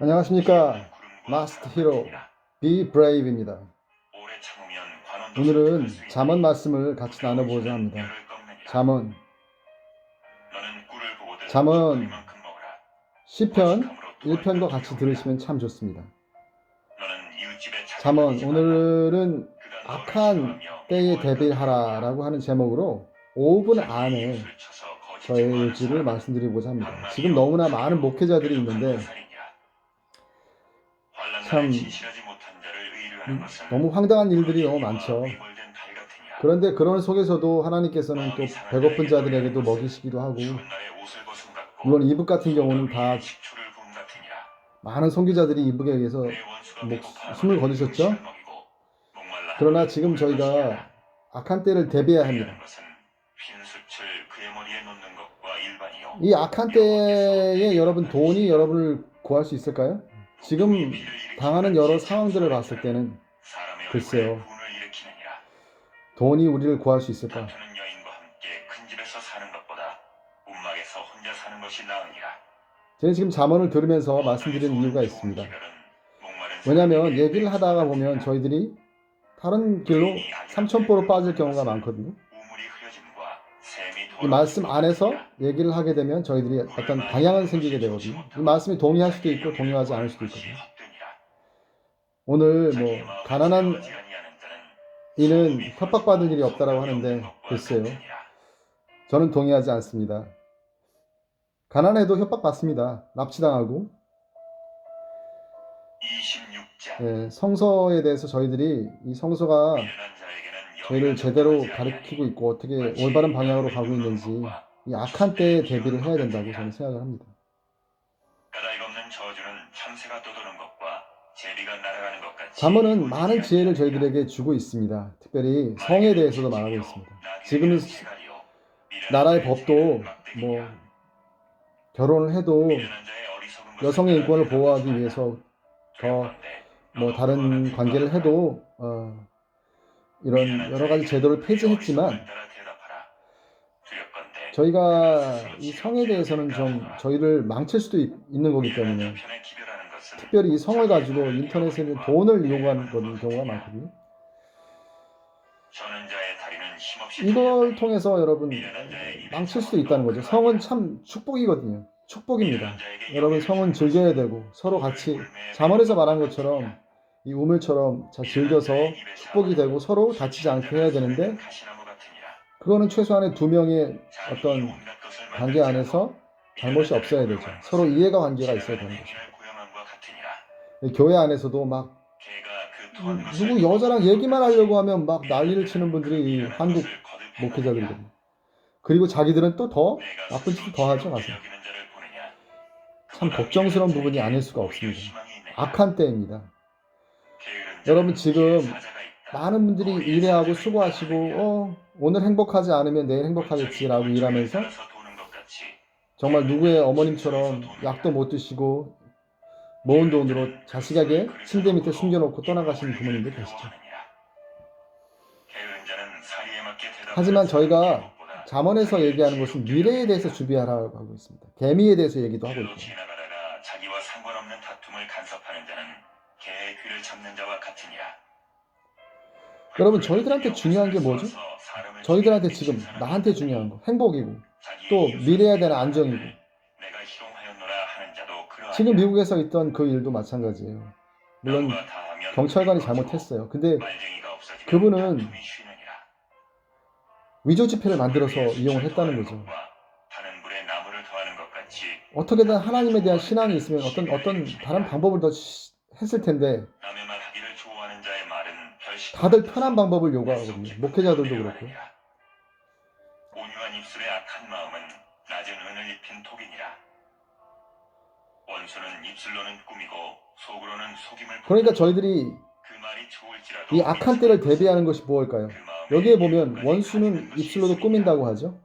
안녕하십니까. 마스터 히로 참으면 관원도 오늘은 잠언 말씀을 같이 나눠보고자 합니다. 잠언. 잠언. 시편 1편과 같이 들으시면 참 좋습니다. 잠언. 오늘은 악한 때에 미워할 대비하라 라고 하는 제목으로 5분 자기 안에 사람은 말씀드리고자 합니다. 지금 너무나 많은 목회자들이 있는데 참 너무 황당한 일들이 너무 많죠. 그런데 그런 속에서도 하나님께서는 또 배고픈 자들에게도 먹이시기도 하고 물론 이북 같은 경우는 다. 많은 선교자들이 이북에 의해서 숨을 거두셨죠? 그러나 지금 저희가. 악한 때를 대비해야 합니다. 이요. 이 악한 때에 여러분 돈이 여러분을 구할 수 있을까요? 지금 당하는 여러 상황들을 봤을 때는 글쎄요. 돈이 우리를 구할 수 있을까? 저는 지금 잠언을 들으면서 말씀드리는 이유가 있습니다. 왜냐하면 얘기를 하다가 보면 저희들이 다른 길로 삼천포로 빠질 경우가 많거든요. 이 말씀 안에서 얘기를 하게 되면 저희들이 어떤 방향은 생기게 되거든요. 이 말씀이 동의할 수도 있고 동의하지 않을 수도 있거든요. 오늘 뭐 가난한 이는 협박받을 일이 없다라고 하는데 글쎄요. 저는 동의하지 않습니다. 가난해도 협박받습니다. 납치당하고 26장 예, 성서에 대해서 저희들이 이 성서가 저희를 제대로 가르치고 있고 어떻게 올바른 방향으로 가고 있는지 이 악한 때에 대비를 해야 된다고 저는 생각을 합니다. 잠언은 많은 지혜를 저희들에게 주고 있습니다. 특별히 성에 대해서도 말하고 있습니다. 지금은 나라의 법도 뭐 결혼을 해도 여성의 인권을 보호하기 위해서 더 뭐 다른 관계를 해도 어, 이런 여러 가지 제도를 폐지했지만 저희가 이 성에 대해서는 좀 저희를 망칠 수도 있, 는 거기 때문에 특별히 이 성을 가지고 인터넷에 있는 돈을 이용하는 경우가 많거든요. 이걸 통해서 여러분 망칠 수도 있다는 거죠. 성은 참 축복이거든요. 축복입니다. 여러분 성은 즐겨야 되고 서로 같이 잠언에서 말한 것처럼 이 우물처럼 잘 즐겨서 축복이 되고 서로 다치지 않게 해야 되는데 그거는 최소한의 두 명의 어떤 관계 안에서 잘못이 없어야 되죠. 서로 이해가 관계가 있어야 되는 거죠. 교회 안에서도 막 음, 누구 여자랑 얘기만 하려고 하면 막 난리를 치는 분들이 이 한국 목회자들이거든요. 그리고 자기들은 또 더 나쁜 짓을 더 하죠, 가서. 참 걱정스러운 부분이 아닐 수가 없습니다. 악한 때입니다. 여러분 지금 많은 분들이 일해하고 수고하시고 어, 오늘 행복하지 않으면 내일 행복하겠지라고 일하면서 정말 누구의 어머님처럼 약도 못 드시고 모은 돈으로 자식에게 침대 밑에 숨겨놓고 떠나가시는 부모님들 계시죠. 하지만 저희가 잠언에서 얘기하는 것은 미래에 대해서 준비하라고 하고 있습니다. 개미에 대해서 얘기도 하고 있고. 지나가다가 자기와 상관없는 다툼을 간섭하는 자는 개의 귀를 잡는 자와 같으니라. 여러분 저희들한테 중요한 게 뭐죠? 저희들한테 지금 나한테 중요한 거 행복이고 또 미래에 대한 안정이고. 지금 미국에서 있던 그 일도 마찬가지예요. 물론 경찰관이 잘못했어요. 근데 그분은. 위조 지폐를 만들어서 이용을 했다는 거죠. 어떻게든 하나님에 대한 신앙이 있으면 어떤 어떤 다른 방법을 더 시- 했을 텐데 다들 편한 방법을 요구하거든요. 목회자들도 그렇고. 온유한 입술의 악한 마음은 낮은 은을 입힌 독이니라. 원수는 입술로는 꾸미고 속으로는 속임을 그러니까 저희들이 그이 악한 때를 대비하는 것이 무엇일까요? 그 여기에 보면 원수는 입술로도. 꾸민다고 하죠.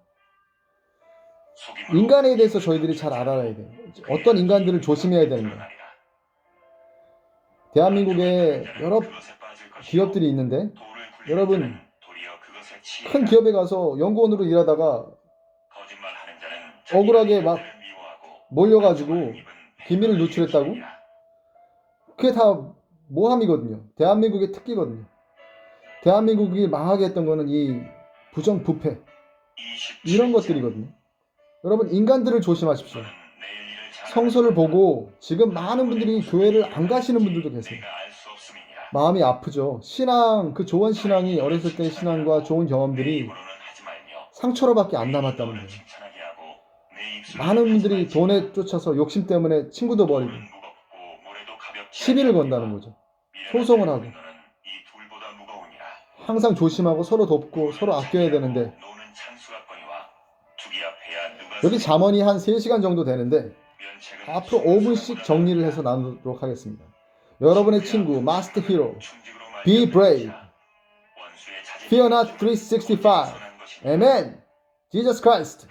인간에 대해서 저희들이 잘 알아야 돼요. 어떤 인간들을 조심해야 되는가. 대한민국에 여러 기업들이 있는데 여러분, 큰 기업에 가서 연구원으로 일하다가 억울하게 막 몰려가지고 비밀을 누출했다고? 그게 다 모함이거든요. 대한민국의 특기거든요. 대한민국이 망하게 했던 거는 이 부정부패 이런 것들이거든요. 여러분 인간들을 조심하십시오. 성서를 보고 지금 많은 분들이 교회를 안 가시는 분들도 계세요. 마음이 아프죠. 신앙 그 좋은 신앙이 어렸을 때의 신앙과 좋은 경험들이 상처로밖에 안 남았다는 거예요. 많은 분들이 돈에 쫓아서 욕심 때문에 친구도 버리고 시비를 건다는 거죠. 소송을 하고. 항상 조심하고 서로 돕고 서로 아껴야 되는데 여기 잠언이 한 3시간 정도 되는데 앞으로 5분씩 정리를 해서 나누도록 하겠습니다. 여러분의 친구 마스터 히로 Be brave. Fear not 365 Amen. Jesus Christ.